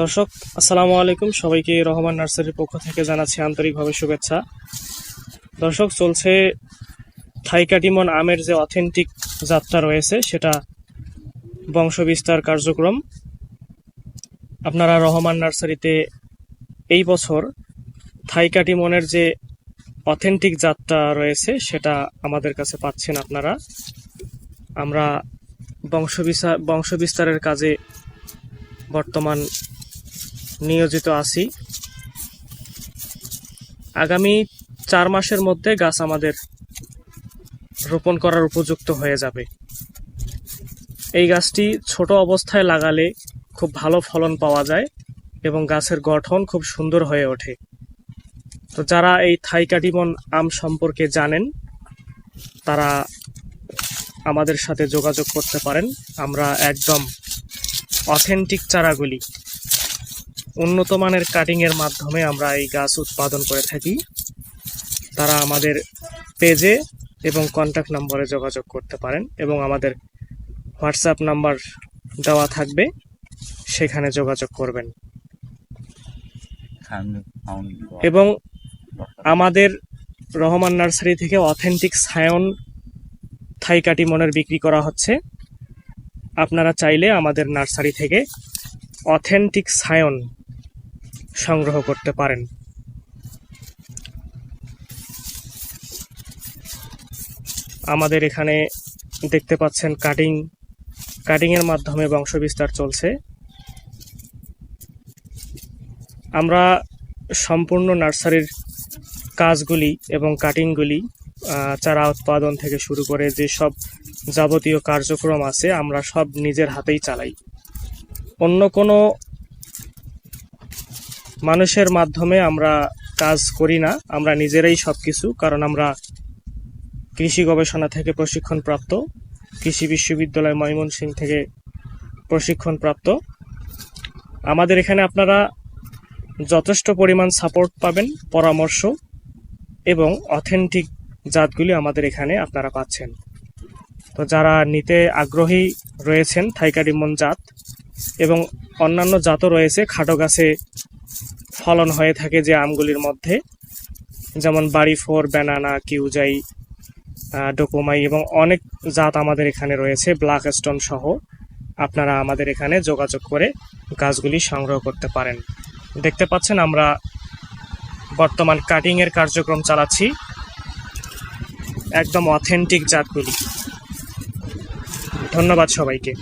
দর্শক, আসসালামু আলাইকুম। সবাইকে রহমান নার্সারির পক্ষ থেকে জানাচ্ছি আন্তরিকভাবে শুভেচ্ছা। দর্শক, চলছে থাইকাটিমন আমের যে অথেন্টিক যাত্রা রয়েছে, সেটা বংশবিস্তার কার্যক্রম। আপনারা রহমান নার্সারিতে এই বছর থাইকাটিমনের যে অথেন্টিক যাত্রা রয়েছে, সেটা আমাদের কাছে পাচ্ছেন আপনারা। আমরা বংশবিস্তার বংশবিস্তারের কাজে বর্তমান নিয়োজিত আছি। আগামী চার মাসের মধ্যে গাছ আমাদের রোপণ করার উপযুক্ত হয়ে যাবে। এই গাছটি ছোট অবস্থায় লাগালে খুব ভালো ফলন পাওয়া যায় এবং গাছের গঠন খুব সুন্দর হয়ে ওঠে। তো যারা এই থাইকাটিমন আম সম্পর্কে জানেন, তারা আমাদের সাথে যোগাযোগ করতে পারেন। আমরা একদম অথেন্টিক চারাগুলি উন্নত মানের কাটিং এর মাধ্যমে আমরা এই গাছ উৎপাদন করে থাকি। তারা আমাদের পেজে এবং কন্ট্যাক্ট নম্বরে যোগাযোগ করতে পারেন এবং আমাদের হোয়াটসঅ্যাপ নাম্বার দেওয়া থাকবে, সেখানে যোগাযোগ করবেন। এবং আমাদের রহমান নার্সারি থেকে অথেন্টিক সায়ন থাই কাটিমনের বিক্রি করা হচ্ছে। আপনারা চাইলে আমাদের নার্সারি থেকে অথেন্টিক সায়ন সংগ্রহ করতে পারেন। আমাদের এখানে দেখতে পাচ্ছেন কাটিং কাটিং এর মাধ্যমে বংশবিস্তার চলছে। আমরা সম্পূর্ণ নার্সারির কাজগুলি এবং কাটিংগুলি চারা উৎপাদন থেকে শুরু করে যে সব যাবতীয় কার্যক্রম আছে, আমরা সব নিজের হাতেই চালাই। অন্য কোনো মানুষের মাধ্যমে আমরা কাজ করি না, আমরা নিজেরাই সব কিছু কারণ আমরা কৃষি গবেষণা থেকে প্রশিক্ষণ প্রাপ্ত কৃষি বিশ্ববিদ্যালয় ময়মনসিংহ থেকে প্রশিক্ষণ প্রাপ্ত আমাদের এখানে আপনারা যথেষ্ট পরিমাণ সাপোর্ট পাবেন, পরামর্শ এবং অথেন্টিক জাতগুলি আমাদের এখানে আপনারা পাচ্ছেন। তো যারা নিতে আগ্রহী রয়েছেন থাইকাডিমন জাত এবং অন্যান্য জাতও রয়েছে, খাটো গাছে ফলন হয়ে থাকে যে আমগুলির মধ্যে। যেমন বাড়ি ফোর ব্যানানা, কিউজাই ডোকোমাই এবং অনেক জাত আমাদের এখানে রয়েছে ব্ল্যাক স্টোন সহ। আপনারা আমাদের এখানে যোগাযোগ করে গাছগুলি সংগ্রহ করতে পারেন। দেখতে পাচ্ছেন আমরা বর্তমান কাটিংয়ের কার্যক্রম চালাচ্ছি। একদম অথেন্টিক জাতগুলি। ধন্যবাদ সবাইকে।